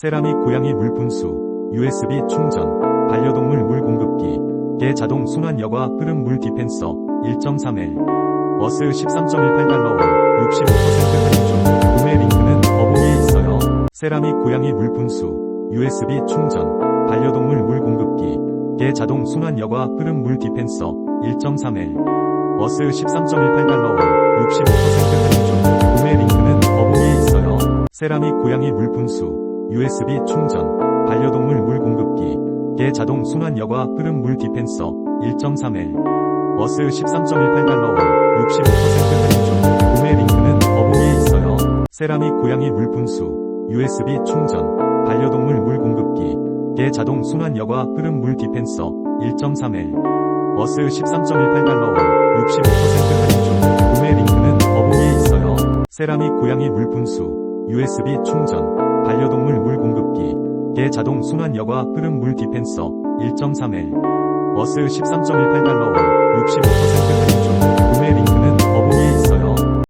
세라믹 고양이 물 분수, USB 충전, 반려동물 물 공급기, 개 자동 순환 여과 흐름 물 디펜서, 1.3L, 버스 13.18달러 원, 65% 할인 중, 구매 링크는 더보기에 있어요. 세라믹 고양이 물 분수, USB 충전, 반려동물 물 공급기, 개 자동 순환 여과 흐름 물 디펜서, 1.3L, 버스 13.18달러 원, 65% 할인 중, 구매 링크는 더보기에 있어요. 세라믹 고양이 물 분수, USB 충전, 반려동물 물 공급기, 개 자동 순환 여과 흐름 물 디펜서, 1.3L, 버스 13.18달러 원, 65% 할인 중, 구매 링크는 더보기에 있어요. 세라믹 고양이 물 분수, USB 충전, 반려동물 물 공급기, 개 자동 순환 여과 흐름 물 디펜서, 1.3L, 버스 13.18달러 원, 65% 할인 중, 구매 링크는 더보기에 있어요. 세라믹 고양이 물 분수, USB 충전, 반려동물 개 자동 순환 여과 흐름 물 디펜서, 1.3L, 버스 13.18달러 원, 65%